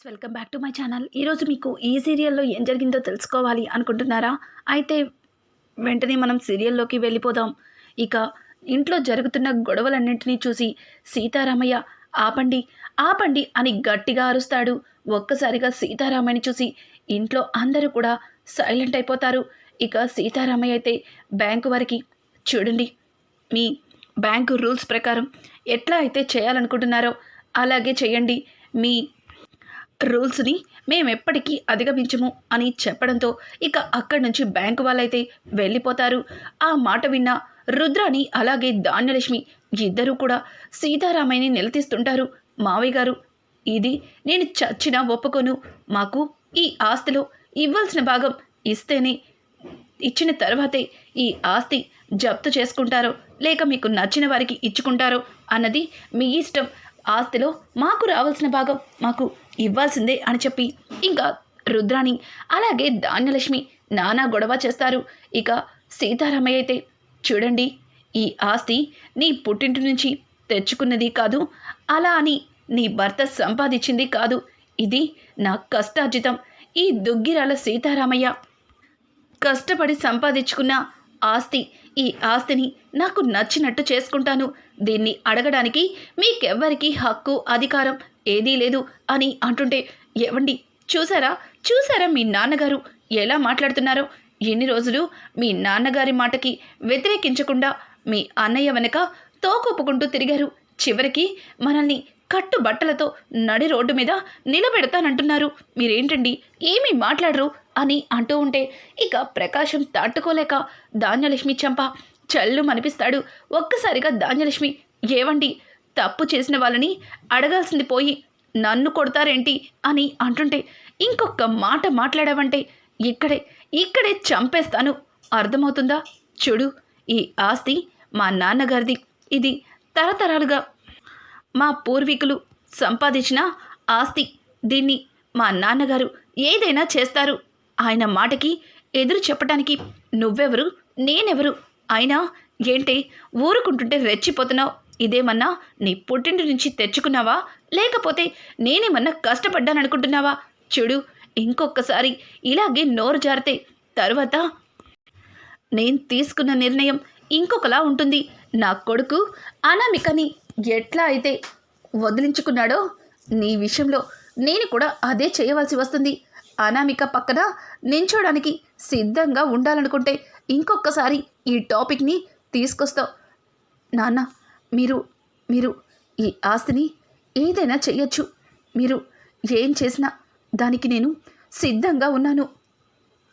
Friends welcome back to my channel. ఈరోజు మీకు ఈ సీరియల్లో ఏం జరిగిందో తెలుసుకోవాలి అనుకుంటున్నారా? అయితే వెంటనే మనం సీరియల్లోకి వెళ్ళిపోదాం. ఇక ఇంట్లో జరుగుతున్న గొడవలన్నింటినీ చూసి సీతారామయ్య ఆపండి ఆపండి అని గట్టిగా అరుస్తాడు. ఒక్కసారిగా సీతారామయ్యని చూసి ఇంట్లో అందరూ కూడా సైలెంట్ అయిపోతారు. ఇక సీతారామయ్య అయితే బ్యాంకు వారికి చూడండి మీ బ్యాంకు రూల్స్ ప్రకారం ఎట్లా అయితే చేయాలనుకుంటున్నారో అలాగే చేయండి. మీ రూల్స్ని మేము ఎప్పటికీ అధిగమించము అని చెప్పడంతో ఇక అక్కడి నుంచి బ్యాంకు వాళ్ళైతే వెళ్ళిపోతారు. ఆ మాట విన్న రుద్రాని అలాగే ధాన్యలక్ష్మి ఇద్దరూ కూడా సీతారామయ్యని నిలదీస్తుంటారు. మావయ్య గారు ఇది నేను చచ్చినా ఒప్పుకోను. మాకు ఈ ఆస్తిలో ఇవ్వాల్సిన భాగం ఇస్తేనే ఇచ్చిన తర్వాతే ఈ ఆస్తి జప్తు చేసుకుంటారో లేక మీకు నచ్చిన వారికి ఇచ్చుకుంటారో అన్నది మీ ఇష్టం. ఆస్తిలో మాకు రావాల్సిన భాగం మాకు ఇవ్వాల్సిందే అని చెప్పి ఇంకా రుద్రాణి అలాగే ధాన్యలక్ష్మి నానా గొడవ చేస్తారు. ఇక సీతారామయ్య అయితే చూడండి ఈ ఆస్తి నీ పుట్టింటి నుంచి తెచ్చుకున్నది కాదు అలా అని నీ భర్త సంపాదించింది కాదు. ఇది నా కష్టార్జితం. ఈ దుగ్గిరాల సీతారామయ్య కష్టపడి సంపాదించుకున్న ఆస్తి ఈ ఆస్తిని నాకు నచ్చినట్టు చేసుకుంటాను. దీన్ని అడగడానికి మీకెవ్వరికి హక్కు అధికారం ఏదీ లేదు అని అంటుంటే ఏవండి చూసారా? చూసారా మీ నాన్నగారు? ఎలా మాట్లాడుతున్నారో? ఎన్ని రోజులు మీ నాన్నగారి మాటకి వ్యతిరేకించకుండా మీ అన్నయ్య వెనక తోకొప్పుకుంటూ తిరిగారు. చివరికి మనల్ని కట్టు బట్టలతో నడి రోడ్డు మీద నిలబెడతానంటున్నారు. మీరేంటండి? ఏమీ మాట్లాడరు? అని అంటూ ఉంటే ఇక ప్రకాశం తట్టుకోలేక ధాన్యలక్ష్మి చంప చల్లు మనిపిస్తాడు ఒక్కసారిగా ధాన్యలక్ష్మి ఏవండి? తప్పు చేసిన వాళ్ళని అడగాల్సింది పోయి నన్ను కొడతారేంటి? అని అంటుంటే ఇంకొక మాట మాట్లాడావంటే ఇక్కడే ఇక్కడే చంపేస్తాను. అర్థమవుతుందా? చూడు ఈ ఆస్తి మా నాన్నగారిది. ఇది తరతరాలుగా మా పూర్వీకులు సంపాదించిన ఆస్తి. దీన్ని మా నాన్నగారు ఏదైనా చేస్తారు. ఆయన మాటకి ఎదురు చెప్పడానికి నువ్వెవరు నేనెవరు? అయినా ఏంటి ఊరుకుంటుంటే రెచ్చిపోతున్నావు. ఇదేమన్నా నీ పుట్టింటి నుంచి తెచ్చుకున్నావా? లేకపోతే నేనేమన్నా కష్టపడ్డాననుకుంటున్నావా? చూడు ఇంకొకసారి ఇలాగే నోరు జారితే తర్వాత నేను తీసుకున్న నిర్ణయం ఇంకొకలా ఉంటుంది. నా కొడుకు అనామికని ఎట్లా అయితే వదిలించుకున్నాడో నీ విషయంలో నేను కూడా అదే చేయవలసి వస్తుంది. అనామిక పక్కన నించోడానికి సిద్ధంగా ఉండాలనుకుంటే ఇంకొకసారి ఈ టాపిక్ని తీసుకొస్తావు. నాన్న మీరు మీరు ఈ ఆస్తిని ఏదైనా చెయ్యొచ్చు. మీరు ఏం చేసినా దానికి నేను సిద్ధంగా ఉన్నాను.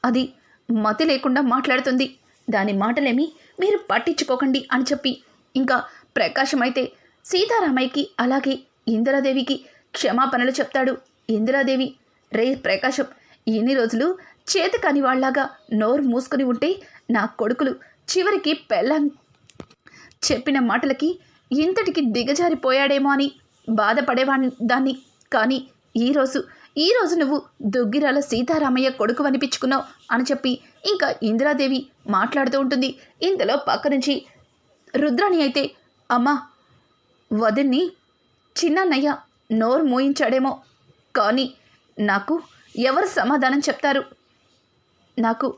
అది మతి లేకుండా మాట్లాడుతుంది. దాని మాటలేమి మీరు పట్టించుకోకండి అని చెప్పి ఇంకా ప్రకాశం అయితే సీతారామయ్యకి అలాగే ఇందిరాదేవికి క్షమాపణలు చెప్తాడు. ఇందిరాదేవి రే ప్రకాశం ఎన్ని రోజులు చేతకాని వాళ్ళలాగా నోరు మూసుకొని ఉంటే నా కొడుకులు చివరికి పెళ్ళం చెప్పిన మాటలకి ఇంతటికి దిగజారిపోయాడేమో అని బాధపడేవాణ్ణి దాన్ని. కానీ ఈరోజు ఈరోజు నువ్వు దుగ్గిరాల సీతారామయ్య కొడుకు అనిపించుకున్నావు అని చెప్పి ఇంకా ఇందిరాదేవి మాట్లాడుతూ ఉంటుంది. ఇంతలో పక్క నుంచి రుద్రాణి అయితే అమ్మా వదిన్ని చిన్నన్నయ్య నోరు మూయించాడేమో. కానీ నాకు ఎవరు సమాధానం చెప్తారు? నాకు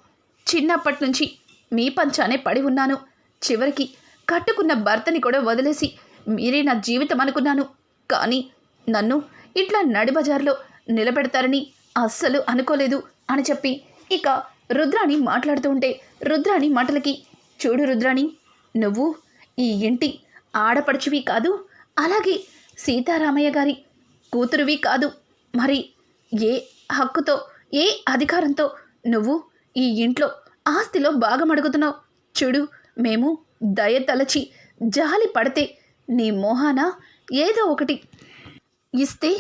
చిన్నప్పటి నుంచి మీ పంచానే పడి ఉన్నాను. చివరికి కట్టుకున్న భర్తని కూడా వదిలేసి మీరే నా జీవితం అనుకున్నాను. కానీ నన్ను ఇట్లా నడిబజార్లో నిలబెడతారని అస్సలు అనుకోలేదు అని చెప్పి ఇక రుద్రాణి మాట్లాడుతూ ఉంటే రుద్రాణి మాటలకి చూడు రుద్రాణి నువ్వు ఈ ఇంటి ఆడపడుచువి కాదు అలాగే సీతారామయ్య గారి కూతురువి కాదు. మరి ఏ హక్కుతో ఏ అధికారంతో నువ్వు ఈ ఇంట్లో ఆస్తిలో భాగం అడుగుతున్నావు చూడు మేము దయ తలచి జాలి పడితే నీ మోహాన ఏదో ఒకటి ఇస్తే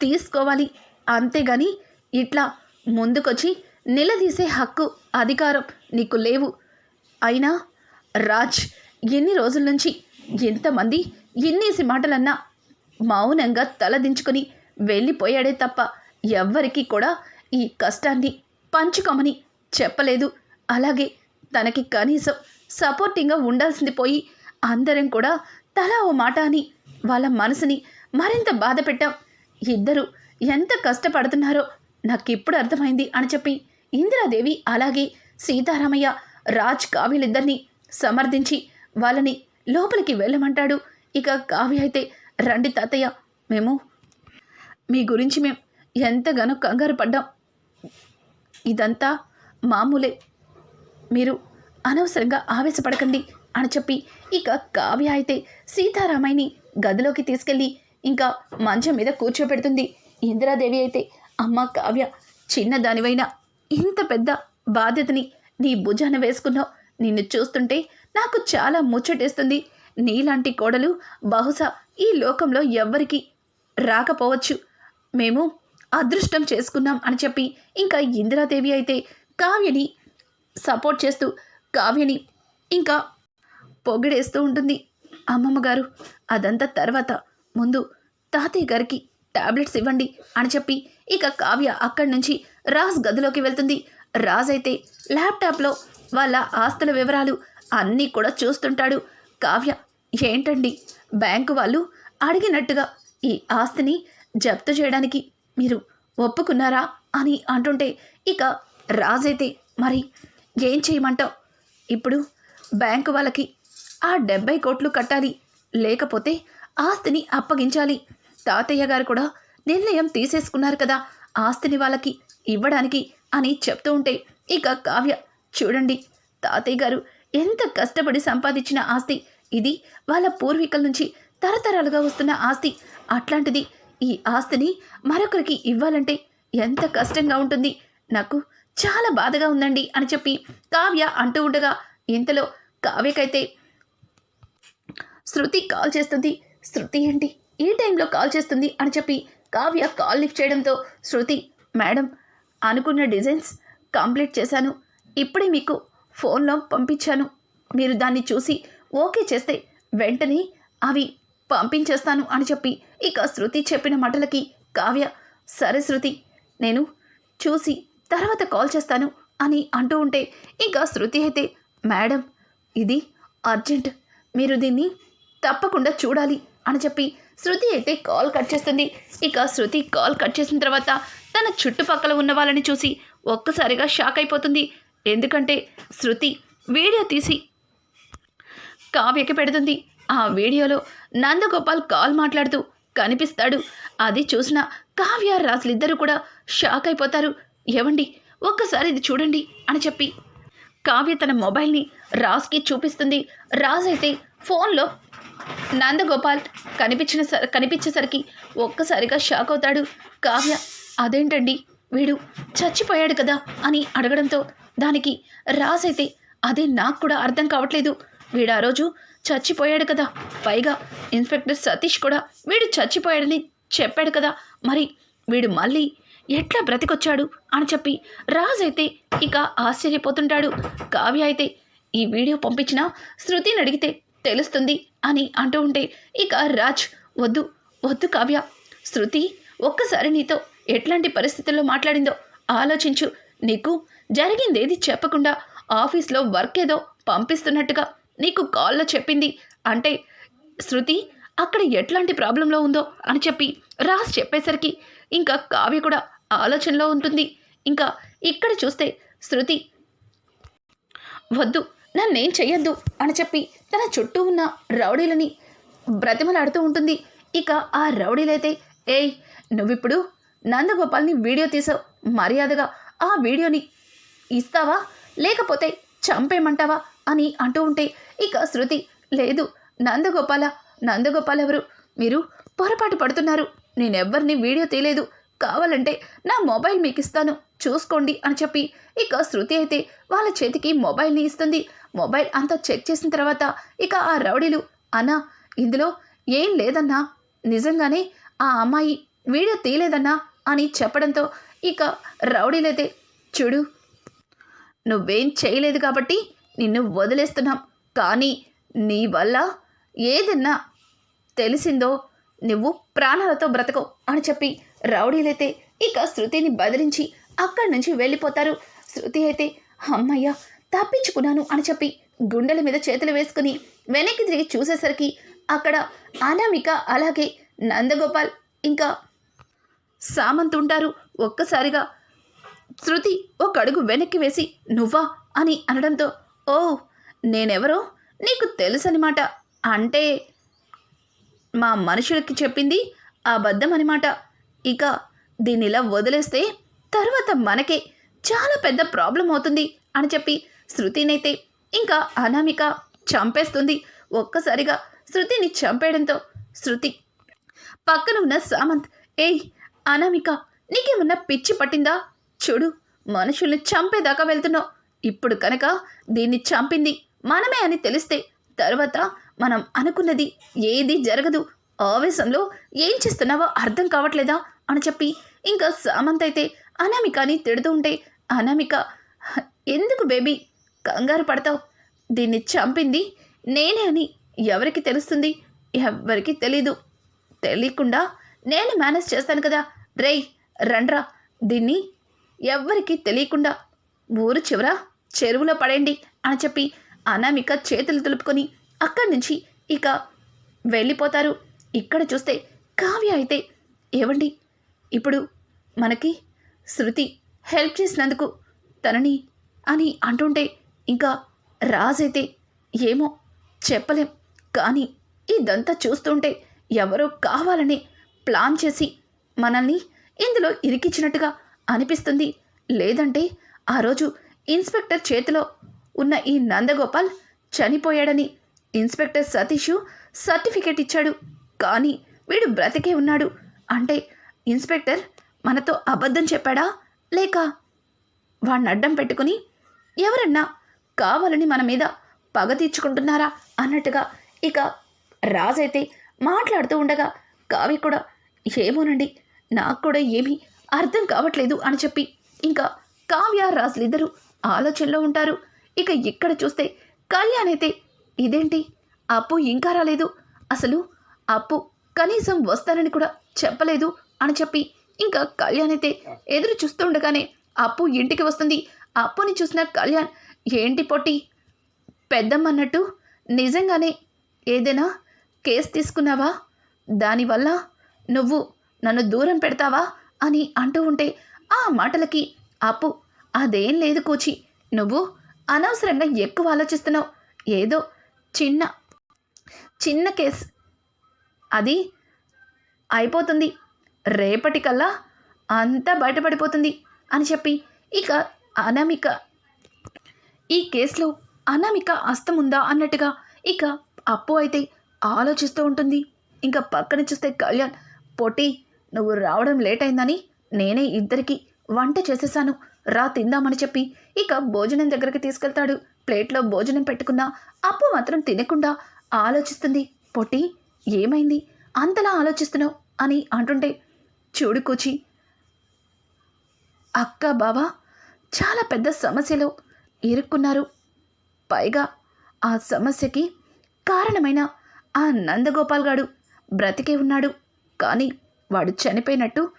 తీసుకోవాలి. అంతేగాని ఇట్లా ముందుకొచ్చి నిలదీసే హక్కు అధికారం నీకు లేవు. అయినా రాజ్ ఎన్ని రోజుల నుంచి ఎంతమంది ఎన్నేసి మాటలన్నా మౌనంగా తలదించుకొని వెళ్ళిపోయాడే తప్ప ఎవ్వరికీ కూడా ఈ కష్టాన్ని పంచుకోమని చెప్పలేదు. అలాగే తనకి కనీసం సపోర్టింగ్గా ఉండాల్సింది పోయి అందరం కూడా తలా ఓ మాట అని వాళ్ళ మనసుని మరింత బాధ పెట్టాం. ఇద్దరు ఎంత కష్టపడుతున్నారో నాకు ఇప్పుడు అర్థమైంది అని చెప్పి ఇందిరాదేవి అలాగే సీతారామయ్య రాజ్ కావ్యలిద్దరినీ సమర్థించి వాళ్ళని లోపలికి వెళ్ళమంటాడు. ఇక కావ్య అయితే రండి తాతయ్య మేము మీ గురించి మేము ఎంతగానో కంగారు పడ్డాం. ఇదంతా మామూలే. మీరు అనవసరంగా ఆవేశపడకండి అని చెప్పి ఇక కావ్య అయితే సీతారామయ్యని గదిలోకి తీసుకెళ్ళి ఇంకా మంచం మీద కూర్చోబెడుతుంది. ఇందిరాదేవి అయితే అమ్మ కావ్య చిన్నదానివైనా ఇంత పెద్ద బాధ్యతని నీ భుజాన వేసుకున్నావు. నిన్ను చూస్తుంటే నాకు చాలా ముచ్చటేస్తుంది. నీలాంటి కోడలు బహుశా ఈ లోకంలో ఎవ్వరికి రాకపోవచ్చు. మేము అదృష్టం చేసుకున్నాం అని చెప్పి ఇంకా ఇందిరాదేవి అయితే కావ్యని సపోర్ట్ చేస్తూ కావ్యని ఇంకా పొగిడేస్తూ ఉంటుంది. అమ్మమ్మ గారు అదంతా తర్వాత. ముందు తాతయ్య గారికి టాబ్లెట్స్ ఇవ్వండి అని చెప్పి ఇక కావ్య అక్కడి నుంచి రాజ్ గదిలోకి వెళ్తుంది. రాజ్ అయితే ల్యాప్టాప్లో వాళ్ళ ఆస్తుల వివరాలు అన్నీ కూడా చూస్తుంటాడు. కావ్య ఏంటండి? బ్యాంకు వాళ్ళు అడిగినట్టుగా ఈ ఆస్తిని జప్తు చేయడానికి మీరు ఒప్పుకున్నారా? అని అంటుంటే ఇక రాజైతే మరి ఏం చేయమంటావు? ఇప్పుడు బ్యాంకు వాళ్ళకి ఆ డెబ్బై కోట్లు కట్టాలి. లేకపోతే ఆస్తిని అప్పగించాలి. తాతయ్య గారు కూడా నిర్ణయం తీసేసుకున్నారు కదా. ఆస్తిని వాళ్ళకి ఇవ్వడానికి అని చెప్తూ ఉంటే ఇక కావ్య చూడండి తాతయ్య గారు ఎంత కష్టపడి సంపాదించిన ఆస్తి. ఇది వాళ్ళ పూర్వీకుల నుంచి తరతరాలుగా వస్తున్న ఆస్తి. అట్లాంటిది ఈ ఆస్తిని మరొకరికి ఇవ్వాలంటే ఎంత కష్టంగా ఉంటుంది. నాకు చాలా బాధగా ఉందండి అని చెప్పి కావ్య అంటూ ఉండగా ఇంతలో కావ్యకైతే శృతి కాల్ చేస్తుంది. శృతి ఏంటి? ఈ టైంలో కాల్ చేస్తుంది అని చెప్పి కావ్య కాల్ లిఫ్ట్ చేయడంతో శృతి మేడం అనుకున్న డిజైన్స్ కంప్లీట్ చేశాను. ఇప్పుడే మీకు ఫోన్లో పంపించాను. మీరు దాన్ని చూసి ఓకే చేస్తే వెంటనే అవి పంపించేస్తాను అని చెప్పి ఇక శృతి చెప్పిన మాటలకి కావ్య సరే శృతి నేను చూసి తర్వాత కాల్ చేస్తాను అని అంటూ ఉంటే ఇంకా శృతి అయితే మేడం ఇది అర్జెంట్. మీరు దీన్ని తప్పకుండా చూడాలి అని చెప్పి శృతి అయితే కాల్ కట్ చేస్తుంది. ఇక శృతి కాల్ కట్ చేసిన తర్వాత తన చుట్టుపక్కల ఉన్న వాళ్ళని చూసి ఒక్కసారిగా షాక్ అయిపోతుంది. ఎందుకంటే శృతి వీడియో తీసి కావ్యకి పెడుతుంది. ఆ వీడియోలో నందగోపాల్ కాల్ మాట్లాడుతూ కనిపిస్తాడు. అది చూసిన కావ్య రాజులిద్దరూ కూడా షాక్ అయిపోతారు. ఏవండి? ఒక్కసారి ఇది చూడండి అని చెప్పి కావ్య తన మొబైల్ని రాజ్కి చూపిస్తుంది. రాజ్ అయితే ఫోన్లో నందగోపాల్ కనిపించిన స- కనిపించేసరికి ఒక్కసారిగా షాక్ అవుతాడు. కావ్య అదేంటండి? వీడు చచ్చిపోయాడు కదా? అని అడగడంతో దానికి రాజ్ అయితే అదే నాకు కూడా అర్థం కావట్లేదు. వీడు ఆ రోజు చచ్చిపోయాడు కదా. పైగా ఇన్స్పెక్టర్ సతీష్ కూడా వీడు చచ్చిపోయాడని చెప్పాడు కదా. మరి వీడు మళ్ళీ ఎట్లా బ్రతికొచ్చాడు? అని చెప్పి రాజ్ అయితే ఇక ఆశ్చర్యపోతుంటాడు. కావ్య అయితే ఈ వీడియో పంపించిన శృతిని అడిగితే తెలుస్తుంది అని అంటూ ఉంటే ఇక రాజ్ వద్దు వద్దు కావ్య. శృతి ఒక్కసారి నీతో ఎట్లాంటి పరిస్థితుల్లో మాట్లాడిందో ఆలోచించు. నీకు జరిగిందేది చెప్పకుండా ఆఫీస్లో వర్క్ ఏదో పంపిస్తున్నట్టుగా నీకు కాల్లో చెప్పింది. అంటే శృతి అక్కడ ఎట్లాంటి ప్రాబ్లంలో ఉందో అని చెప్పి రాజ్ చెప్పేసరికి ఇంకా కావ్య కూడా ఆలోచనలో ఉంటుంది. ఇంకా ఇక్కడ చూస్తే శృతి వద్దు నన్నేం చెయ్యొద్దు అని చెప్పి తన చుట్టూ ఉన్న రౌడీలని బ్రతిమలాడుతూ ఉంటుంది. ఇక ఆ రౌడీలైతే ఏయ్ నువ్విప్పుడు నందగోపాల్ని వీడియో తీసావు. మర్యాదగా ఆ వీడియోని ఇస్తావా? లేకపోతే చంపేయమంటావా? అని అంటూ ఉంటే ఇక శృతి లేదు నందగోపాల నందగోపాల్ ఎవరు మీరు పొరపాటు పడుతున్నారు. నేనెవ్వరిని వీడియో తీయలేదు. కావాలంటే నా మొబైల్ మీకు ఇస్తాను చూసుకోండి అని చెప్పి ఇక శృతి అయితే వాళ్ళ చేతికి మొబైల్ని ఇస్తుంది. మొబైల్ అంతా చెక్ చేసిన తర్వాత ఇక ఆ రౌడీలు అన్నా ఇందులో ఏం లేదన్నా? నిజంగానే ఆ అమ్మాయి వీడియో తీయలేదన్నా? అని చెప్పడంతో ఇక రౌడీలైతే చూడు నువ్వేం చేయలేదు కాబట్టి నిన్ను వదిలేస్తున్నాం. కానీ నీ వల్ల ఏదన్నా తెలిసిందో నువ్వు ప్రాణాలతో బ్రతకవు అని చెప్పి రౌడీలైతే ఇక శృతిని బదిలించి అక్కడి నుంచి వెళ్ళిపోతారు. శృతి అయితే అమ్మయ్య తప్పించుకున్నాను అని చెప్పి గుండెల మీద చేతులు వేసుకుని వెనక్కి తిరిగి చూసేసరికి అక్కడ అనామిక అలాగే నందగోపాల్ ఇంకా సామంత్ ఉంటారు. ఒక్కసారిగా శృతి ఒక అడుగు వెనక్కి వేసి నువ్వా అని అనడంతో ఓ నేనెవరో? నీకు తెలుసనమాట అంటే మా మనుషులకి చెప్పింది అబద్ధం అనమాట ఇక దీన్ని ఇలా వదిలేస్తే తర్వాత మనకే చాలా పెద్ద ప్రాబ్లం అవుతుంది అని చెప్పి శృతినైతే ఇంకా అనామిక చంపేస్తుంది. ఒక్కసారిగా శృతిని చంపేయడంతో శృతి పక్కన ఉన్న సామంత్ ఏయ్ అనామిక నీకేమన్నా పిచ్చి పట్టిందా? చూడు మనుషుల్ని చంపేదాకా వెళ్తున్నావు. ఇప్పుడు కనుక దీన్ని చంపింది మనమే అని తెలిస్తే తర్వాత మనం అనుకున్నది ఏది జరగదు. ఆవేశంలో ఏం చేస్తున్నావో అర్థం కావట్లేదా? అని చెప్పి ఇంకా సామంత్ అయితే అనామికని తిడుతూ ఉంటే అనామిక ఎందుకు బేబీ కంగారు పడతావు? దీన్ని చంపింది నేనే అని ఎవరికి తెలుస్తుంది? ఎవరికి తెలీదు. తెలియకుండా నేను మేనేజ్ చేస్తాను కదా. రేయ్ రండ్రా. దీన్ని ఎవ్వరికీ తెలియకుండా ఊరు చివర చెరువులో పడేయండి అని చెప్పి అనామిక చేతులు తులుపుకొని అక్కడి నుంచి ఇక వెళ్ళిపోతారు. ఇక్కడ చూస్తే కావ్య అయితే ఏవండి? ఇప్పుడు మనకి శృతి హెల్ప్ చేసినందుకు తనని అని అంటుంటే ఇంకా రాజైతే ఏమో చెప్పలేం. కానీ ఇదంతా చూస్తుంటే ఎవరో కావాలని ప్లాన్ చేసి మనల్ని ఇందులో ఇరికిచ్చినట్టుగా అనిపిస్తుంది. లేదంటే ఆ రోజు ఇన్స్పెక్టర్ చేతిలో ఉన్న ఈ నందగోపాల్ చనిపోయాడని ఇన్స్పెక్టర్ సతీష్ సర్టిఫికేట్ ఇచ్చాడు. కానీ వీడు బ్రతికే ఉన్నాడు. అంటే ఇన్స్పెక్టర్ మనతో అబద్ధం చెప్పాడా? లేక వాడిని అడ్డం పెట్టుకుని ఎవరన్నా కావాలని మన మీద పగ తీర్చుకుంటున్నారా అన్నట్టుగా ఇక రాజైతే మాట్లాడుతూ ఉండగా కావ్య కూడా ఏమోనండి నాకు కూడా ఏమీ అర్థం కావట్లేదు అని చెప్పి ఇంకా కావ్య రాజులిద్దరూ ఆలోచనలో ఉంటారు. ఇక ఇక్కడ చూస్తే కళ్యాణ్ అయితే ఇదేంటి? అప్పు ఇంకా రాలేదు. అసలు అప్పు కనీసం వస్తానని కూడా చెప్పలేదు అని చెప్పి ఇంకా కళ్యాణ్ అయితే ఎదురు చూస్తూ ఉండగానే అప్పు ఇంటికి వస్తుంది. అప్పుని చూసిన కళ్యాణ్ ఏంటి పొట్టి? పెద్దమ్మన్నట్టు నిజంగానే ఏదైనా కేసు తీసుకున్నావా? దానివల్ల నువ్వు నన్ను దూరం పెడతావా? అని అంటూ ఉంటే ఆ మాటలకి అప్పు అదేం లేదు కోచి నువ్వు అనవసరంగా ఎక్కువ ఆలోచిస్తున్నావు. ఏదో చిన్న చిన్న కేస్. అది అయిపోతుంది. రేపటికల్లా అంతా బయటపడిపోతుంది అని చెప్పి ఇక అనామిక. ఈ కేసులో అనామిక అస్తం ఉందా అన్నట్టుగా ఇక అప్పు అయితే ఆలోచిస్తూ ఉంటుంది. ఇంకా పక్కన చూస్తే కళ్యాణ్ పొట్టి నువ్వు రావడం లేట్ అయిందని నేనే ఇద్దరికి వంట చేసేసాను. రా తిందామని చెప్పి ఇక భోజనం దగ్గరికి తీసుకెళ్తాడు. ప్లేట్లో భోజనం పెట్టుకున్నా అప్పు మాత్రం తినకుండా ఆలోచిస్తుంది. పొట్టి ఏమైంది? అంతలా ఆలోచిస్తున్నావు? అని అంటుంటే చూడు కూచి అక్క బావా చాలా పెద్ద సమస్యలో ఇరుక్కున్నారు. పైగా ఆ సమస్యకి కారణమైన ఆ నందగోపాల్ గాడు బ్రతికే ఉన్నాడు. కానీ వాడు చనిపోయినట్టు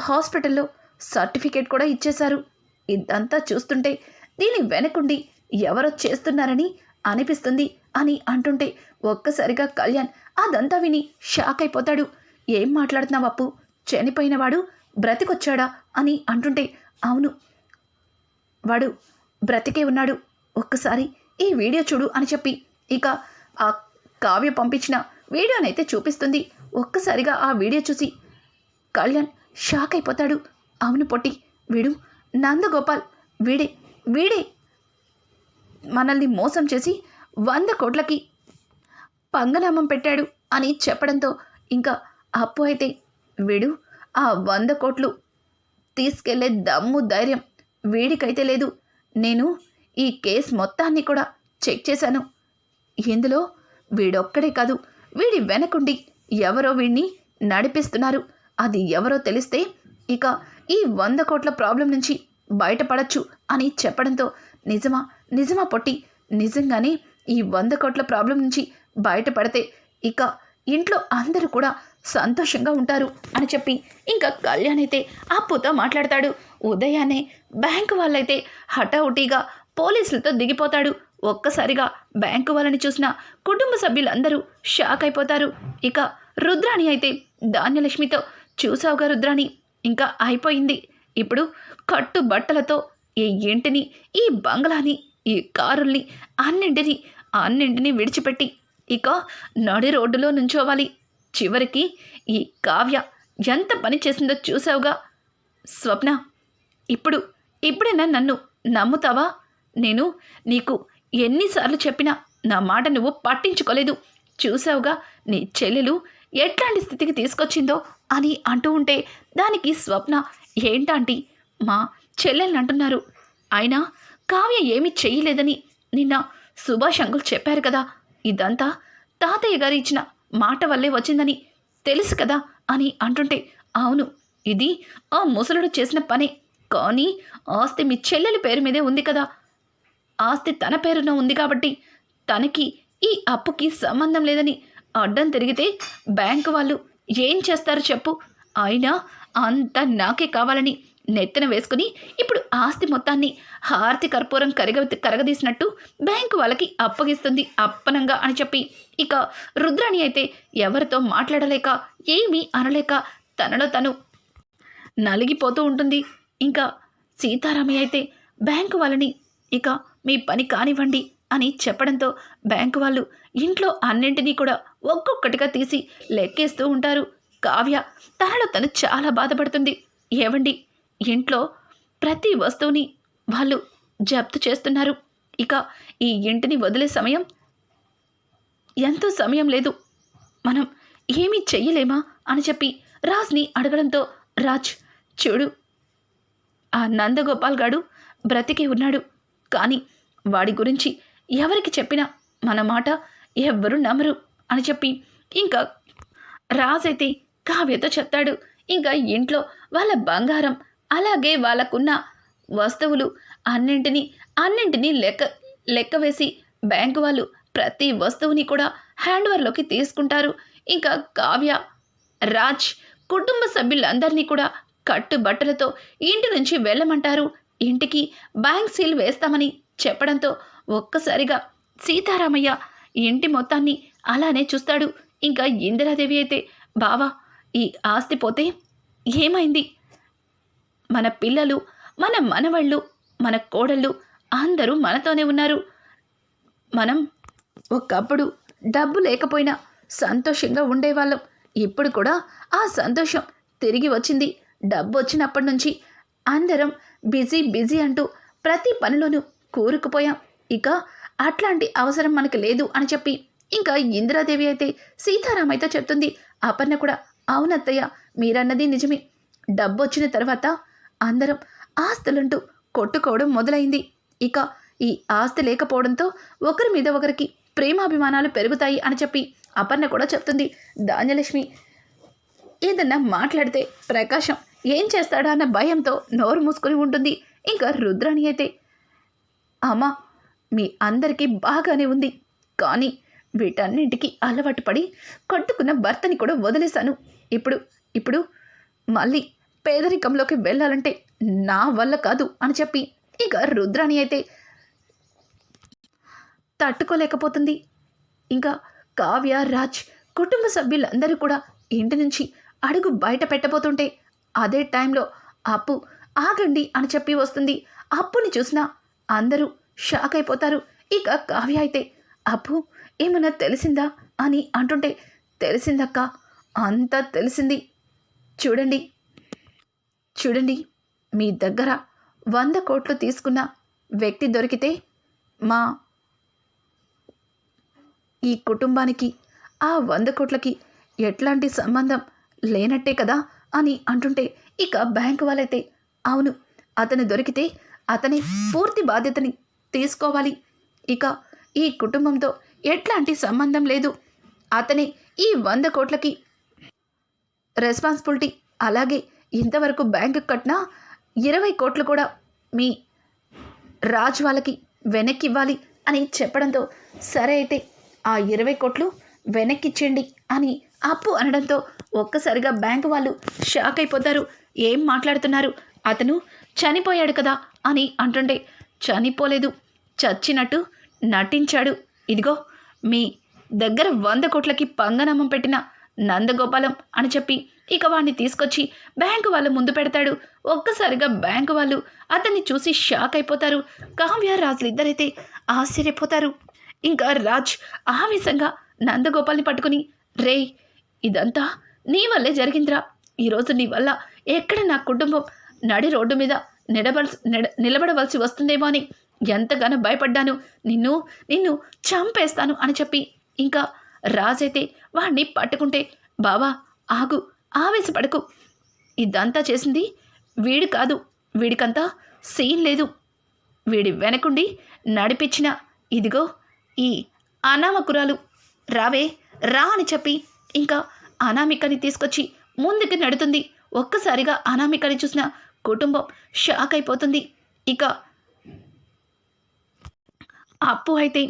హాస్పిటల్లో సర్టిఫికేట్ కూడా ఇచ్చేశారు. ఇదంతా చూస్తుంటే దీని వెనకుండి ఎవరో చేస్తున్నారని అనిపిస్తుంది అని అంటుంటే ఒక్కసారిగా కళ్యాణ్ అదంతా విని షాక్ అయిపోతాడు. ఏం మాట్లాడుతున్నావు అప్పు? చనిపోయినవాడు బ్రతికొచ్చాడా అని అంటుంటే అవును. వాడు బ్రతికే ఉన్నాడు. ఒక్కసారి ఈ వీడియో చూడు అని చెప్పి ఇక ఆ కావ్య పంపించిన వీడియోనైతే చూపిస్తుంది. ఒక్కసారిగా ఆ వీడియో చూసి కళ్యాణ్ షాక్ అయిపోతాడు. అవును పొట్టి వీడు నందగోపాల్ వీడే వీడే మనల్ని మోసం చేసి వంద కోట్లకి పంగనామం పెట్టాడు అని చెప్పడంతో ఇంకా అప్పు అయితే వీడు ఆ వంద కోట్లు తీసుకెళ్ళే దమ్ము ధైర్యం వీడికైతే లేదు. నేను ఈ కేస్ మొత్తాన్ని కూడా చెక్ చేశాను. ఇందులో వీడొక్కడే కాదు వీడి వెనకుండి ఎవరో వీడిని నడిపిస్తున్నారు. అది ఎవరో తెలిస్తే ఇక ఈ వంద కోట్ల ప్రాబ్లం నుంచి బయటపడచ్చు అని చెప్పడంతో నిజమా నిజమా పొట్టి? నిజంగానే ఈ వంద కోట్ల ప్రాబ్లం నుంచి బయటపడితే ఇక ఇంట్లో అందరూ కూడా సంతోషంగా ఉంటారు అని చెప్పి ఇంకా కళ్యాణ్ అయితే అప్పుతో మాట్లాడతాడు. ఉదయాన్నే బ్యాంకు వాళ్ళైతే హఠావుటీగా పోలీసులతో దిగిపోతాడు. ఒక్కసారిగా బ్యాంకు వాళ్ళని చూసిన కుటుంబ సభ్యులందరూ షాక్ అయిపోతారు. ఇక రుద్రాణి అయితే ధాన్యలక్ష్మితో చూసావుగా రుద్రాణి ఇంకా అయిపోయింది. ఇప్పుడు కట్టు బట్టలతో ఈ ఇంటిని ఈ బంగ్లాని ఈ కారుల్ని అన్నింటినీ అన్నింటినీ విడిచిపెట్టి ఇక నడి రోడ్డులో నుంచోవాలి. చివరికి ఈ కావ్య ఎంత పని చేసిందో చూసావుగా? స్వప్న ఇప్పుడు ఇప్పుడైనా నన్ను నమ్ముతావా? నేను నీకు ఎన్నిసార్లు చెప్పినా నా మాట నువ్వు పట్టించుకోలేదు. చూసావుగా నీ చెల్లెలు ఎట్లాంటి స్థితికి తీసుకొచ్చిందో అని అంటూ ఉంటే దానికి స్వప్న ఏంటంటి? మా చెల్లెల్ని అంటున్నారు. అయినా కావ్య ఏమీ చేయలేదని నిన్న సుభాష్ అంకుల్ చెప్పారు కదా. ఇదంతా తాతయ్య గారు ఇచ్చిన మాట వల్లే వచ్చిందని తెలుసు కదా అని అంటుంటే అవును ఇది ఆ ముసలుడు చేసిన పనే. కానీ ఆస్తి మీ చెల్లెలి పేరు మీదే ఉంది కదా. ఆస్తి తన పేరున ఉంది కాబట్టి తనకి ఈ అప్పుకి సంబంధం లేదని అడ్డం తిరిగితే బ్యాంకు వాళ్ళు ఏం చేస్తారు చెప్పు. అయినా అంత నాకే కావాలని నెత్తిన వేసుకుని ఇప్పుడు ఆస్తి మొత్తాన్ని హారతి కర్పూరం కరగ కరగదీసినట్టు బ్యాంకు వాళ్ళకి అప్పగిస్తుంది అప్పనంగా అని చెప్పి. ఇక రుద్రాణి అయితే ఎవరితో మాట్లాడలేక ఏమీ అనలేక తనలో తను నలిగిపోతూ ఉంటుంది. ఇంకా సీతారామయ్య అయితే బ్యాంకు వాళ్ళని ఇక మీ పని కానివ్వండి అని చెప్పడంతో బ్యాంకు వాళ్ళు ఇంట్లో అన్నింటినీ కూడా ఒక్కొక్కటిగా తీసి లెక్కేస్తూ ఉంటారు. కావ్య తనలో తను చాలా బాధపడుతుంది. ఏవండి? ఇంట్లో ప్రతి వస్తువుని వాళ్ళు జప్తు చేస్తున్నారు. ఇక ఈ ఇంటిని వదిలే సమయం ఎంతో సమయం లేదు. మనం ఏమీ చెయ్యలేమా అని చెప్పి రాజ్ని అడగడంతో రాజ్ చూడు ఆ నందగోపాల్ గాడు బ్రతికి ఉన్నాడు. కానీ వాడి గురించి ఎవరికి చెప్పినా మన మాట ఎవ్వరు నమ్మరు అని చెప్పి ఇంకా రాజ్ అయితే కావ్యతో చెప్తాడు. ఇంకా ఇంట్లో వాళ్ళ బంగారం అలాగే వాళ్ళకున్న వస్తువులు అన్నింటినీ అన్నింటినీ లెక్క లెక్క వేసి బ్యాంకు వాళ్ళు ప్రతి వస్తువుని కూడా హ్యాండ్ ఓవర్లోకి తీసుకుంటారు. ఇంకా కావ్య రాజ్ కుటుంబ సభ్యులందరినీ కూడా కట్టుబట్టలతో ఇంటి నుంచి వెళ్ళమంటారు. ఇంటికి బ్యాంక్ సీల్ వేస్తామని చెప్పడంతో ఒక్కసారిగా సీతారామయ్య ఇంటి మొత్తాన్ని అలానే చూస్తాడు. ఇంకా ఇందిరాదేవి అయితే బావా ఈ ఆస్తి పోతే ఏమైంది? మన పిల్లలు మన మనవళ్ళు మన కోడళ్ళు అందరూ మనతోనే ఉన్నారు. మనం ఒకప్పుడు డబ్బు లేకపోయినా సంతోషంగా ఉండేవాళ్ళం. ఇప్పుడు కూడా ఆ సంతోషం తిరిగి వచ్చింది. డబ్బు వచ్చినప్పటి నుంచి అందరం బిజీ బిజీ అంటూ ప్రతి పనిలోనూ కూరుకుపోయాం. ఇక అట్లాంటి అవసరం మనకు లేదు అని చెప్పి ఇంకా ఇందిరాదేవి అయితే సీతారామైతే చెప్తుంది. అపర్ణ కూడా అవునత్తయ్య మీరన్నది నిజమే. డబ్బు వచ్చిన తర్వాత అందరం ఆస్తులంటూ కొట్టుకోవడం మొదలైంది. ఇక ఈ ఆస్తి లేకపోవడంతో ఒకరి మీద ఒకరికి ప్రేమాభిమానాలు పెరుగుతాయి అని చెప్పి అపర్ణ కూడా చెప్తుంది. ధాన్యలక్ష్మి ఏదన్నా మాట్లాడితే ప్రకాశం ఏం చేస్తాడా అన్న భయంతో నోరు మూసుకొని ఉంటుంది. ఇంకా రుద్రాణి అయితే అమ్మా మీ అందరికీ బాగానే ఉంది. కానీ వీటన్నింటికి అలవాటు పడి కట్టుకున్న భర్తని కూడా వదిలేశాను. ఇప్పుడు ఇప్పుడు మళ్ళీ పేదరికంలోకి వెళ్ళాలంటే నా వల్ల కాదు అని చెప్పి ఇక రుద్రాణి అయితే తట్టుకోలేకపోతుంది. ఇంకా కావ్య రాజ్ కుటుంబ సభ్యులందరూ కూడా ఇంటి నుంచి అడుగు బయట పెట్టబోతుంటే అదే టైంలో అప్పు ఆగండి అని చెప్పి వస్తుంది. అప్పుని చూసినా అందరూ షాక్ అయిపోతారు. ఇక కావ్య అయితే అప్పు ఏమన్నా తెలిసిందా అని అంటుంటే తెలిసిందక్క అంతా తెలిసింది. చూడండి చూడండి మీ దగ్గర వంద కోట్లు తీసుకున్న వ్యక్తి దొరికితే మా ఈ కుటుంబానికి ఆ వంద కోట్లకి ఎట్లాంటి సంబంధం లేనట్టే కదా అని అంటుంటే ఇక బ్యాంకు వాళ్ళైతే అవును అతను దొరికితే అతని పూర్తి బాధ్యతని తీసుకోవాలి. ఇక ఈ కుటుంబంతో ఎట్లాంటి సంబంధం లేదు. అతనే ఈ వంద కోట్లకి రెస్పాన్సిబిలిటీ అలాగే ఇంతవరకు బ్యాంకు కట్టిన ఇరవై కోట్లు కూడా మీ రాజు వాళ్ళకి వెనక్కి ఇవ్వాలి అని చెప్పడంతో సరే అయితే ఆ ఇరవై కోట్లు వెనక్కిచ్చేయండి అని అప్పు అనడంతో ఒక్కసారిగా బ్యాంకు వాళ్ళు షాక్ అయిపోతారు. ఏం మాట్లాడుతున్నారు? అతను చనిపోయాడు కదా అని అంటుండే చనిపోలేదు. చచ్చినట్టు నటించాడు. ఇదిగో మీ దగ్గర వంద కోట్లకి పంగనామం పెట్టిన నందగోపాలం అని చెప్పి ఇక వాణ్ణి తీసుకొచ్చి బ్యాంకు వాళ్ళ ముందు పెడతాడు. ఒక్కసారిగా బ్యాంకు వాళ్ళు అతన్ని చూసి షాక్ అయిపోతారు. కావ్య రాజులు ఇద్దరైతే ఆశ్చర్యపోతారు. ఇంకా రాజ్ ఆవేశంగా నందగోపాల్ని పట్టుకుని రే ఇదంతా నీ వల్లే జరిగిందిరా. ఈరోజు నీ వల్ల ఎక్కడ నా కుటుంబం నడి రోడ్డు మీద నిలబల్సి నిడ నిలబడవలసి వస్తుందేమో అని ఎంతగానో భయపడ్డాను. నిన్ను నిన్ను చంపేస్తాను అని చెప్పి ఇంకా రాజైతే వాణ్ణి పట్టుకుంటే బావా ఆగు ఆవేశపడకు. ఇదంతా చేసింది వీడు కాదు. వీడికంతా సీన్ లేదు. వీడి వెనకుండి నడిపించిన ఇదిగో ఈ అనామకురాలు. రావే రా అని చెప్పి ఇంకా అనామికని తీసుకొచ్చి ముందుకు నడుతుంది. ఒక్కసారిగా అనామికని చూసిన కుటుంబం షాక్ అయిపోతుంది. ఇక అప్పు అయితే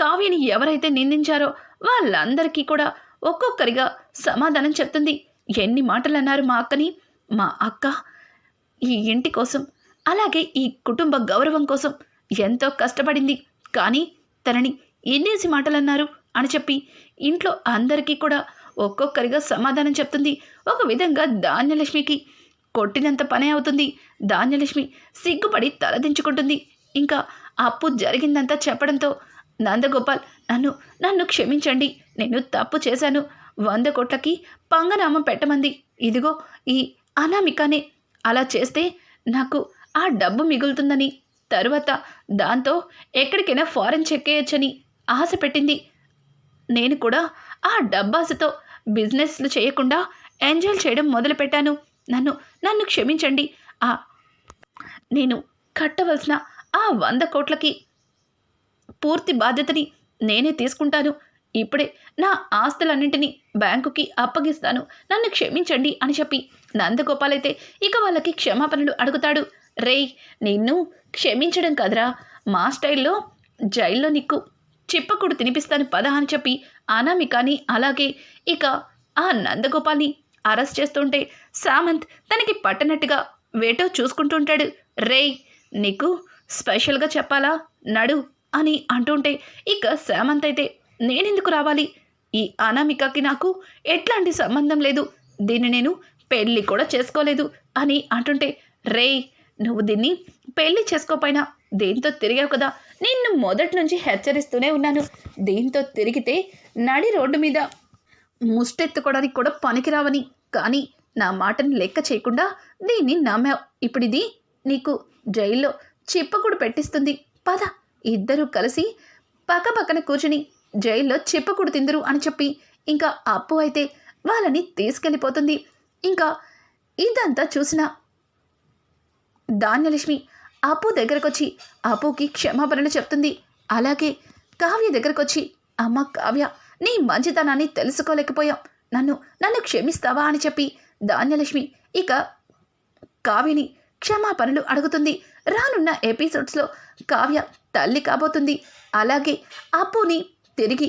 కావ్యని ఎవరైతే నిందించారో వాళ్ళందరికీ కూడా ఒక్కొక్కరిగా సమాధానం చెప్తుంది. ఎన్ని మాటలు అన్నారు మా అక్కని? మా అక్క ఈ ఇంటి కోసం అలాగే ఈ కుటుంబ గౌరవం కోసం ఎంతో కష్టపడింది. కానీ తనని ఎన్నేసి మాటలు అన్నారు అని చెప్పి ఇంట్లో అందరికీ కూడా ఒక్కొక్కరిగా సమాధానం చెప్తుంది. ఒక విధంగా ధాన్యలక్ష్మికి కొట్టినంత పనే అవుతుంది. ధాన్యలక్ష్మి సిగ్గుపడి తలదించుకుంటుంది ఇంకా అప్పు జరిగిందంతా చెప్పడంతో నందగోపాల్ నన్ను నన్ను క్షమించండి. నేను తప్పు చేశాను. వంద కోట్లకి పంగనామం పెట్టమంది. ఇదిగో ఈ అనామికానే అలా చేస్తే నాకు ఆ డబ్బు మిగులుతుందని. తరువాత దాంతో ఎక్కడికైనా ఫారెన్ చెక్కేయచ్చని ఆశ పెట్టింది. నేను కూడా ఆ డబ్బాసతో బిజినెస్లు చేయకుండా ఎంజాయ్ చేయడం మొదలుపెట్టాను. నన్ను నన్ను క్షమించండి. ఆ నేను కట్టవలసిన ఆ వంద కోట్లకి పూర్తి బాధ్యతని నేనే తీసుకుంటాను. ఇప్పుడే నా ఆస్తులన్నింటినీ బ్యాంకుకి అప్పగిస్తాను. నన్ను క్షమించండి అని చెప్పి నందగోపాల్ అయితే ఇక వాళ్ళకి క్షమాపణలు అడుగుతాడు. రేయ్ నిన్ను క్షమించడం కదరా. మా స్టైల్లో జైల్లో నీకు చిప్పకుడు తినిపిస్తాను పద అని చెప్పి అనామికాని అలాగే ఇక ఆ నందగోపాల్ని అరెస్ట్ చేస్తుంటే సామంత్ తనకి పట్టనట్టుగా వేటో చూసుకుంటుంటాడు రేయ్ నీకు స్పెషల్గా చెప్పాలా? నడు అని అంటుంటే ఇక సామంత్ అయితే నేనెందుకు రావాలి? ఈ అనామికకి నాకు ఎట్లాంటి సంబంధం లేదు. దీన్ని నేను పెళ్ళి కూడా చేసుకోలేదు అని అంటుంటే రేయ్ నువ్వు దీన్ని పెళ్ళి చేసుకోపోయినా దేంతో తిరిగావు కదా? నిన్ను మొదటి నుంచి హెచ్చరిస్తూనే ఉన్నాను. దీంతో తిరిగితే నడి రోడ్డు మీద ముష్టెత్తుకోవడానికి కూడా పనికిరావని. కానీ నా మాటని లెక్క చేయకుండా దీన్ని నమ్మావు. ఇప్పుడు ఇది నీకు జైల్లో చిప్పకుడు పెట్టిస్తుంది. పద ఇద్దరూ కలిసి పక్క పక్కన కూర్చుని జైల్లో చిప్పకుడు తిందరు అని చెప్పి ఇంకా అప్పు అయితే వాళ్ళని తీసుకెళ్ళిపోతుంది. ఇంకా ఇదంతా చూసిన ధాన్యలక్ష్మి అప్పు దగ్గరకొచ్చి అప్పుకి క్షమాపణలు చెప్తుంది. అలాగే కావ్య దగ్గరకొచ్చి అమ్మ కావ్య నీ మంచితనాన్ని తెలుసుకోలేకపోయాం. నన్ను నన్ను క్షమిస్తావా? అని చెప్పి ధాన్యలక్ష్మి ఇక కావ్యని క్షమాపణలు అడుగుతుంది. రానున్న ఎపిసోడ్స్లో కావ్య తల్లి కాబోతుంది. అలాగే అప్పుని తిరిగి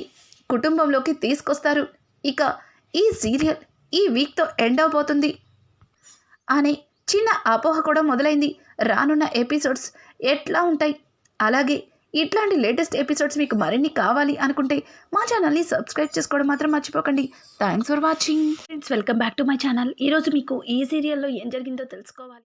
కుటుంబంలోకి తీసుకొస్తారు. ఇక ఈ సీరియల్ ఈ వీక్తో ఎండ్ అవబోతుంది. అనే చిన్న అపోహ కూడా మొదలైంది. రానున్న ఎపిసోడ్స్ ఎట్లా ఉంటాయి? అలాగే ఇట్లాంటి లేటెస్ట్ ఎపిసోడ్స్ మీకు మరిన్ని కావాలి అనుకుంటే మా ఛానల్ని సబ్స్క్రైబ్ చేసుకోవడం మాత్రం మర్చిపోకండి. Thanks for watching. Friends welcome back to my channel ఈరోజు మీకు ఈ సీరియల్లో ఏం జరిగిందో తెలుసుకోవాలి.